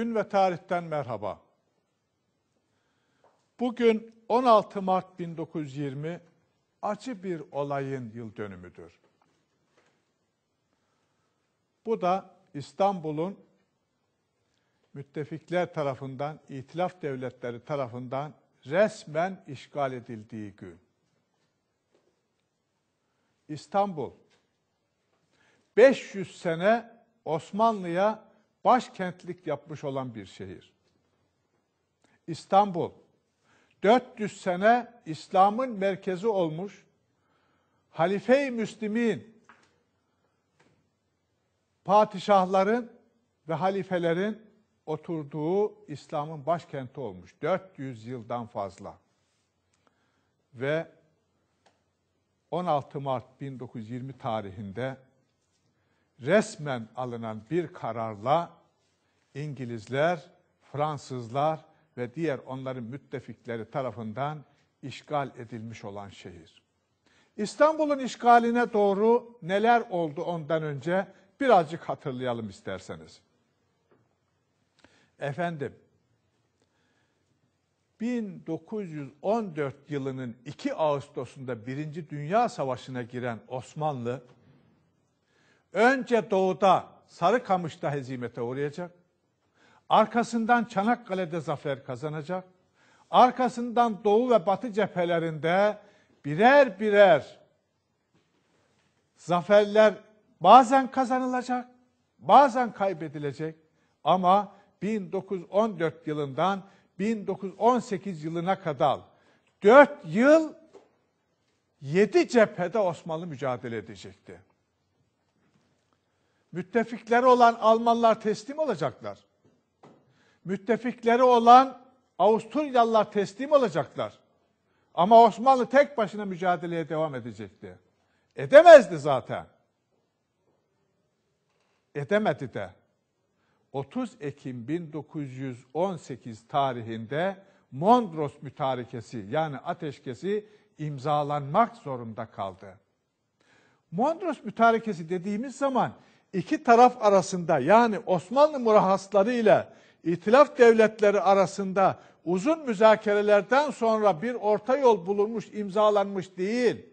Gün ve tarihten merhaba. Bugün 16 Mart 1920 acı bir olayın yıl dönümüdür. Bu da İstanbul'un müttefikler tarafından, itilaf devletleri tarafından resmen işgal edildiği gün. İstanbul 500 sene Osmanlı'ya başkentlik yapmış olan bir şehir. İstanbul 400 sene İslam'ın merkezi olmuş Halife-i Müslim'in padişahların ve halifelerin oturduğu İslam'ın başkenti olmuş. 400 yıldan fazla. Ve 16 Mart 1920 tarihinde resmen alınan bir kararla İngilizler, Fransızlar ve diğer onların müttefikleri tarafından işgal edilmiş olan şehir. İstanbul'un işgaline doğru neler oldu ondan önce birazcık hatırlayalım isterseniz. Efendim, 1914 yılının 2 Ağustos'unda Birinci Dünya Savaşı'na giren Osmanlı, önce doğuda Sarıkamış'ta hezimete uğrayacak, arkasından Çanakkale'de zafer kazanacak, arkasından doğu ve batı cephelerinde birer birer zaferler bazen kazanılacak, bazen kaybedilecek. Ama 1914 yılından 1918 yılına kadar 4 yıl 7 cephede Osmanlı mücadele edecekti. Müttefikleri olan Almanlar teslim olacaklar. Müttefikleri olan Avusturyalılar teslim olacaklar. Ama Osmanlı tek başına mücadeleye devam edecekti. Edemezdi zaten. Edemedi de. 30 Ekim 1918 tarihinde Mondros Mütarekesi yani ateşkesi imzalanmak zorunda kaldı. Mondros Mütarekesi dediğimiz zaman iki taraf arasında yani Osmanlı murahhasları ile İtilaf devletleri arasında uzun müzakerelerden sonra bir orta yol bulunmuş, imzalanmış değil.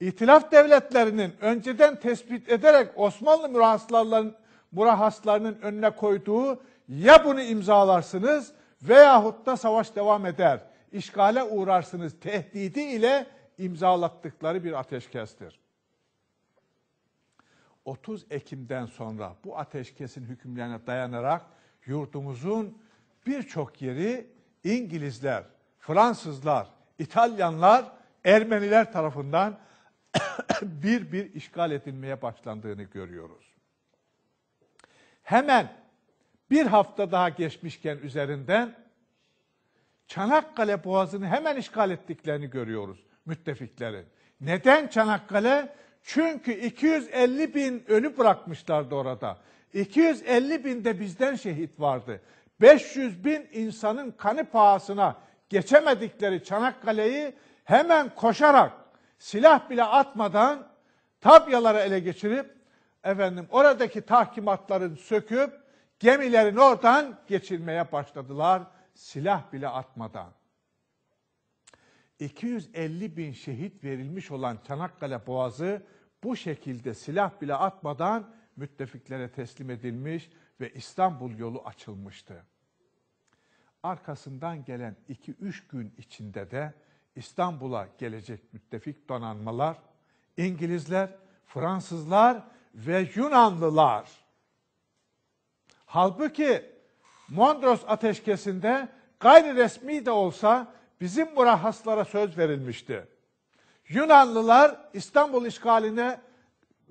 İtilaf devletlerinin önceden tespit ederek Osmanlı murahhaslarının, murahhaslarının önüne koyduğu ya bunu imzalarsınız veyahut da savaş devam eder, işgale uğrarsınız tehdidi ile imzalattıkları bir ateşkestir. 30 Ekim'den sonra bu ateşkesin hükümlerine dayanarak yurdumuzun birçok yeri İngilizler, Fransızlar, İtalyanlar, Ermeniler tarafından bir bir işgal edilmeye başlandığını görüyoruz. Hemen bir hafta daha geçmişken üzerinden Çanakkale Boğazı'nı hemen işgal ettiklerini görüyoruz müttefiklerin. Neden Çanakkale? Çünkü 250 bin ölü bırakmışlardı orada. 250 bin de bizden şehit vardı. 500 bin insanın kanı pahasına geçemedikleri Çanakkale'yi hemen koşarak silah bile atmadan tabyaları ele geçirip efendim oradaki tahkimatların söküp gemilerin oradan geçirmeye başladılar silah bile atmadan. 250 bin şehit verilmiş olan Çanakkale Boğazı bu şekilde silah bile atmadan müttefiklere teslim edilmiş ve İstanbul yolu açılmıştı. Arkasından gelen 2-3 gün içinde de İstanbul'a gelecek müttefik donanmalar, İngilizler, Fransızlar ve Yunanlılar. Halbuki Mondros ateşkesinde gayri resmi de olsa bizim murahhaslara söz verilmişti. Yunanlılar İstanbul işgaline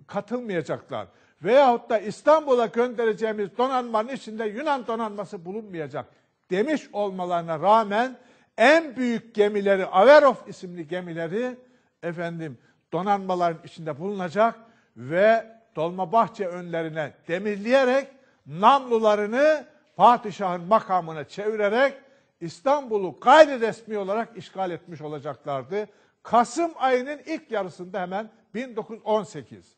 katılmayacaklar. Veyahut da İstanbul'a göndereceğimiz donanmanın içinde Yunan donanması bulunmayacak demiş olmalarına rağmen en büyük gemileri, Averof isimli gemileri efendim donanmaların içinde bulunacak ve Dolmabahçe önlerine demirleyerek namlularını padişahın makamına çevirerek İstanbul'u gayri resmi olarak işgal etmiş olacaklardı. Kasım ayının ilk yarısında hemen 1918.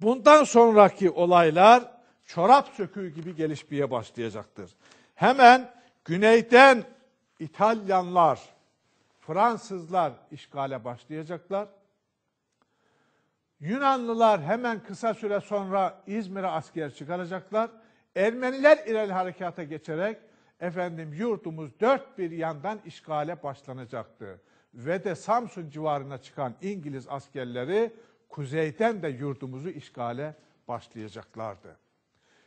Bundan sonraki olaylar çorap söküğü gibi gelişmeye başlayacaktır. Hemen güneyden İtalyanlar, Fransızlar işgale başlayacaklar. Yunanlılar hemen kısa süre sonra İzmir'e asker çıkaracaklar. Ermeniler ileri harekata geçerek efendim yurtumuz dört bir yandan işgale başlanacaktı. Ve de Samsun civarına çıkan İngiliz askerleri kuzeyden de yurdumuzu işgale başlayacaklardı.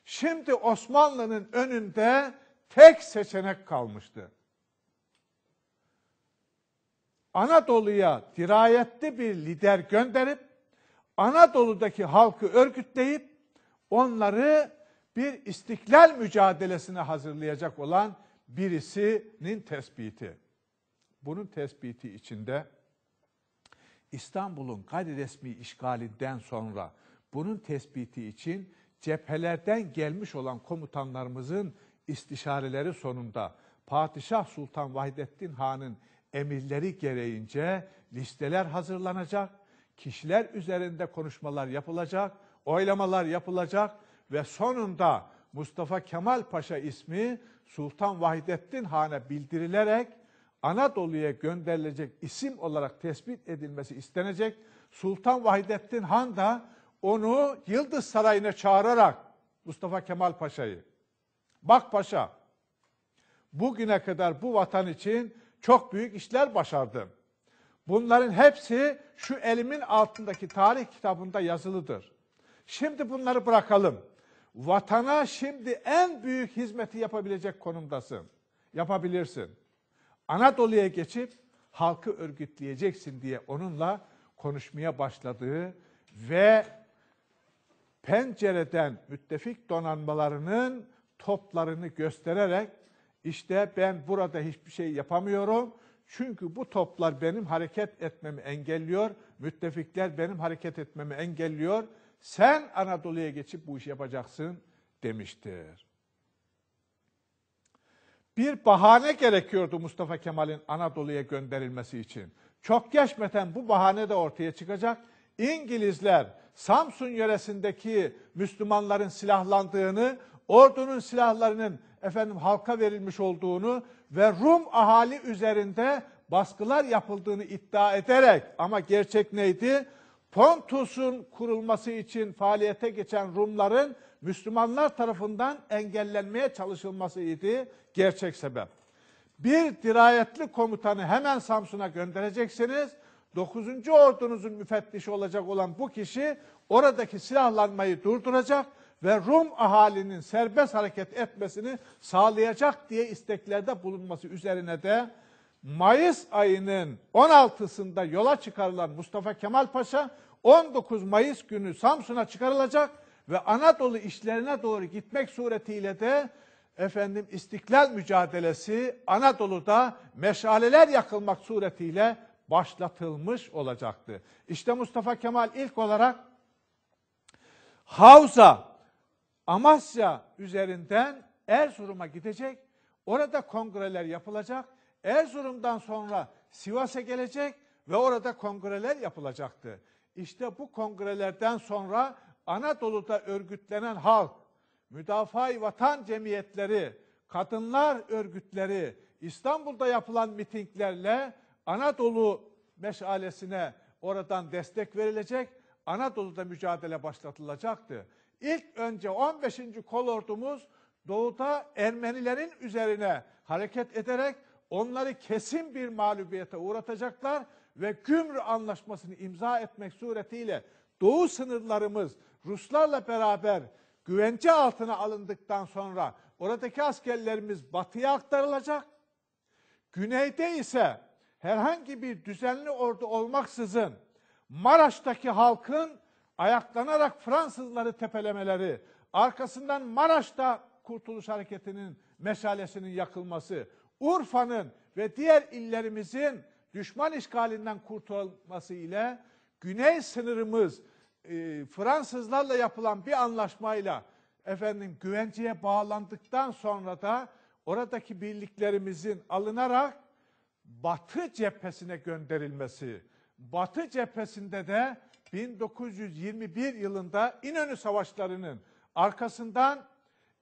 Şimdi Osmanlı'nın önünde tek seçenek kalmıştı. Anadolu'ya dirayetli bir lider gönderip Anadolu'daki halkı örgütleyip onları bir istiklal mücadelesine hazırlayacak olan birisinin tespiti. Bunun tespiti içinde İstanbul'un gayri resmi işgalinden sonra bunun tespiti için cephelerden gelmiş olan komutanlarımızın istişareleri sonunda Padişah Sultan Vahdettin Han'ın emirleri gereğince listeler hazırlanacak, kişiler üzerinde konuşmalar yapılacak, oylamalar yapılacak ve sonunda Mustafa Kemal Paşa ismi Sultan Vahdettin Han'a bildirilerek Anadolu'ya gönderilecek isim olarak tespit edilmesi istenecek. Sultan Vahdettin Han da onu Yıldız Sarayı'na çağırarak Mustafa Kemal Paşa'yı Bak paşa, bugüne kadar bu vatan için çok büyük işler başardım. Bunların hepsi şu elimin altındaki tarih kitabında yazılıdır. Şimdi bunları bırakalım. Vatana şimdi en büyük hizmeti yapabilecek konumdasın. Yapabilirsin. Anadolu'ya geçip halkı örgütleyeceksin diye onunla konuşmaya başladığı ve pencereden müttefik donanmalarının toplarını göstererek işte ben burada hiçbir şey yapamıyorum. Çünkü bu toplar benim hareket etmemi engelliyor. Müttefikler benim hareket etmemi engelliyor. Sen Anadolu'ya geçip bu işi yapacaksın demiştir. Bir bahane gerekiyordu Mustafa Kemal'in Anadolu'ya gönderilmesi için. Çok geçmeden bu bahane de ortaya çıkacak. İngilizler Samsun yöresindeki Müslümanların silahlandığını, ordunun silahlarının efendim halka verilmiş olduğunu ve Rum ahali üzerinde baskılar yapıldığını iddia ederek ama gerçek neydi? Pontus'un kurulması için faaliyete geçen Rumların Müslümanlar tarafından engellenmeye çalışılmasıydı gerçek sebep. Bir dirayetli komutanı hemen Samsun'a göndereceksiniz. 9. ordunuzun müfettişi olacak olan bu kişi oradaki silahlanmayı durduracak ve Rum ahalinin serbest hareket etmesini sağlayacak diye isteklerde bulunması üzerine de Mayıs ayının 16'sında yola çıkarılan Mustafa Kemal Paşa 19 Mayıs günü Samsun'a çıkarılacak ve Anadolu işlerine doğru gitmek suretiyle de efendim istiklal mücadelesi Anadolu'da meşaleler yakılmak suretiyle başlatılmış olacaktı. İşte Mustafa Kemal ilk olarak Havza, Amasya üzerinden Erzurum'a gidecek. Orada kongreler yapılacak. Erzurum'dan sonra Sivas'a gelecek ve orada kongreler yapılacaktı. İşte bu kongrelerden sonra Anadolu'da örgütlenen halk, müdafaa vatan cemiyetleri, kadınlar örgütleri, İstanbul'da yapılan mitinglerle Anadolu meşalesine oradan destek verilecek, Anadolu'da mücadele başlatılacaktı. İlk önce 15. kolordumuz doğuda Ermenilerin üzerine hareket ederek onları kesin bir mağlubiyete uğratacaklar ve Gümrü Anlaşması'nı imza etmek suretiyle doğu sınırlarımız Ruslarla beraber güvence altına alındıktan sonra oradaki askerlerimiz batıya aktarılacak. Güneyde ise herhangi bir düzenli ordu olmaksızın Maraş'taki halkın ayaklanarak Fransızları tepelemeleri, arkasından Maraş'ta Kurtuluş Hareketi'nin meşalesinin yakılması, Urfa'nın ve diğer illerimizin düşman işgalinden kurtulması ile güney sınırımız e, Fransızlarla yapılan bir anlaşmayla efendim güvenceye bağlandıktan sonra da oradaki birliklerimizin alınarak Batı cephesine gönderilmesi, Batı cephesinde de 1921 yılında İnönü Savaşları'nın arkasından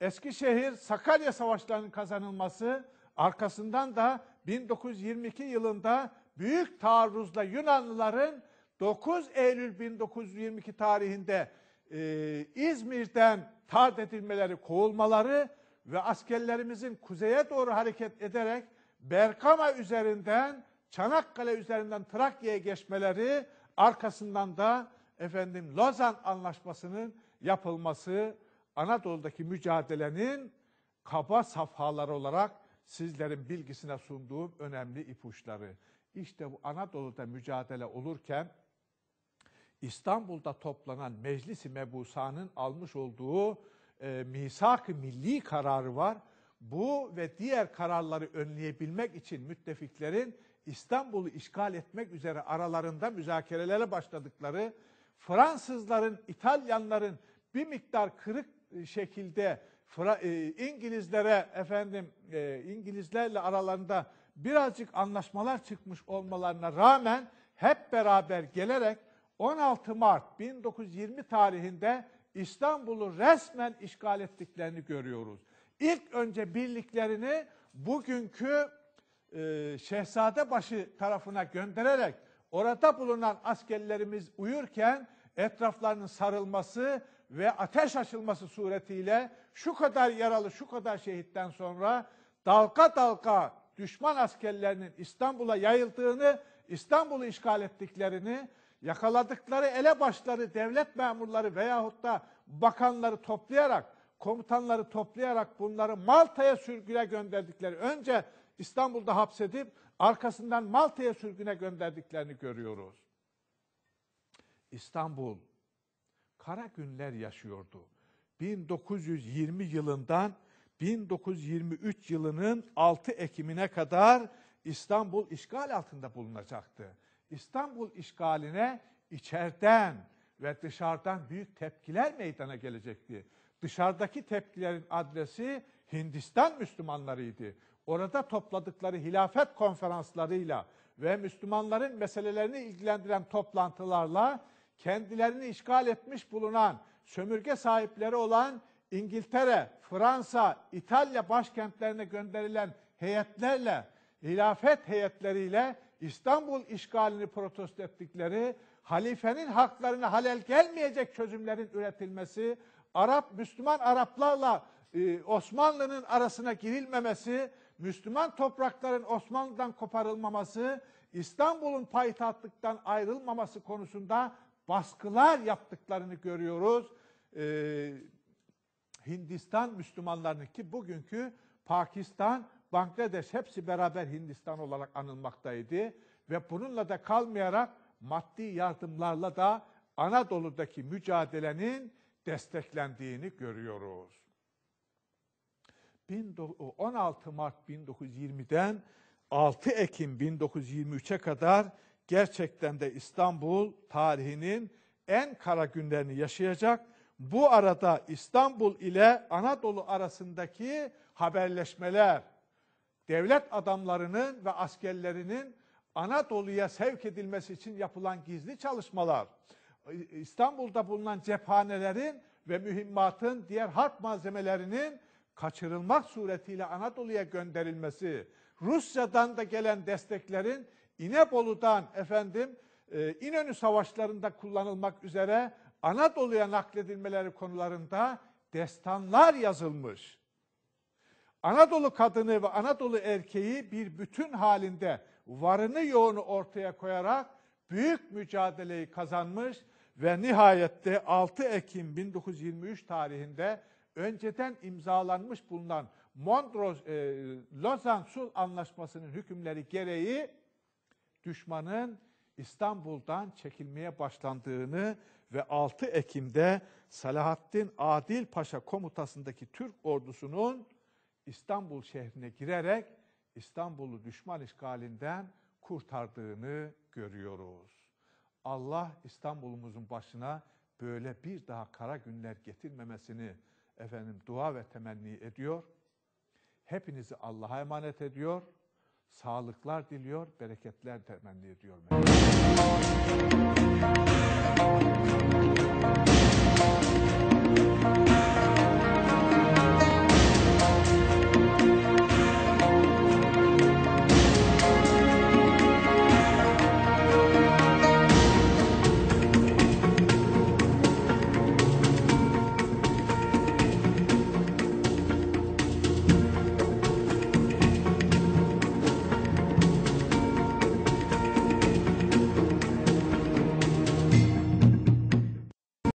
Eskişehir Sakarya Savaşları'nın kazanılması, arkasından da 1922 yılında büyük taarruzla Yunanlıların 9 Eylül 1922 tarihinde e, İzmir'den tard edilmeleri, kovulmaları ve askerlerimizin kuzeye doğru hareket ederek Bergama üzerinden Çanakkale üzerinden Trakya'ya geçmeleri arkasından da efendim Lozan Anlaşması'nın yapılması Anadolu'daki mücadelenin kaba safhaları olarak sizlerin bilgisine sunduğum önemli ipuçları. İşte bu Anadolu'da mücadele olurken İstanbul'da toplanan Meclis-i Mebusa'nın almış olduğu e, misak-ı milli kararı var. Bu ve diğer kararları önleyebilmek için müttefiklerin İstanbul'u işgal etmek üzere aralarında müzakerelere başladıkları, Fransızların, İtalyanların bir miktar kırık şekilde Fra e, İngilizlere efendim e, İngilizlerle aralarında birazcık anlaşmalar çıkmış olmalarına rağmen hep beraber gelerek 16 Mart 1920 tarihinde İstanbul'u resmen işgal ettiklerini görüyoruz. İlk önce birliklerini bugünkü e, Şehzadebaşı tarafına göndererek orada bulunan askerlerimiz uyurken etraflarının sarılması ve ateş açılması suretiyle şu kadar yaralı, şu kadar şehitten sonra dalga dalga düşman askerlerinin İstanbul'a yayıldığını, İstanbul'u işgal ettiklerini, yakaladıkları elebaşları, devlet memurları veyahut da bakanları toplayarak, komutanları toplayarak bunları Malta'ya sürgüne gönderdikleri, önce İstanbul'da hapsedip arkasından Malta'ya sürgüne gönderdiklerini görüyoruz. İstanbul kara günler yaşıyordu. 1920 yılından 1923 yılının 6 Ekim'ine kadar İstanbul işgal altında bulunacaktı. İstanbul işgaline içeriden ve dışarıdan büyük tepkiler meydana gelecekti. Dışarıdaki tepkilerin adresi Hindistan Müslümanlarıydı. Orada topladıkları hilafet konferanslarıyla ve Müslümanların meselelerini ilgilendiren toplantılarla kendilerini işgal etmiş bulunan sömürge sahipleri olan İngiltere, Fransa, İtalya başkentlerine gönderilen heyetlerle, hilafet heyetleriyle İstanbul işgalini protesto ettikleri, halifenin haklarına halel gelmeyecek çözümlerin üretilmesi, Arap, Müslüman Araplarla e, Osmanlı'nın arasına girilmemesi, Müslüman toprakların Osmanlı'dan koparılmaması, İstanbul'un payitahtlıktan ayrılmaması konusunda baskılar yaptıklarını görüyoruz. Ee, Hindistan Müslümanlarının ki bugünkü Pakistan, Bangladeş hepsi beraber Hindistan olarak anılmaktaydı. Ve bununla da kalmayarak maddi yardımlarla da Anadolu'daki mücadelenin desteklendiğini görüyoruz. 16 Mart 1920'den 6 Ekim 1923'e kadar gerçekten de İstanbul tarihinin en kara günlerini yaşayacak. Bu arada İstanbul ile Anadolu arasındaki haberleşmeler, devlet adamlarının ve askerlerinin Anadolu'ya sevk edilmesi için yapılan gizli çalışmalar, İstanbul'da bulunan cephanelerin ve mühimmatın diğer harp malzemelerinin kaçırılmak suretiyle Anadolu'ya gönderilmesi, Rusya'dan da gelen desteklerin İnebolu'dan efendim e, İnönü savaşlarında kullanılmak üzere Anadolu'ya nakledilmeleri konularında destanlar yazılmış. Anadolu kadını ve Anadolu erkeği bir bütün halinde varını yoğunu ortaya koyarak büyük mücadeleyi kazanmış ve nihayette 6 Ekim 1923 tarihinde önceden imzalanmış bulunan Mondros e, Lozan Sul Anlaşması'nın hükümleri gereği düşmanın İstanbul'dan çekilmeye başlandığını ve 6 Ekim'de Salahaddin Adil Paşa komutasındaki Türk ordusunun İstanbul şehrine girerek İstanbul'u düşman işgalinden kurtardığını görüyoruz. Allah İstanbul'umuzun başına böyle bir daha kara günler getirmemesini efendim dua ve temenni ediyor. Hepinizi Allah'a emanet ediyor sağlıklar diliyor, bereketler temenni ediyor.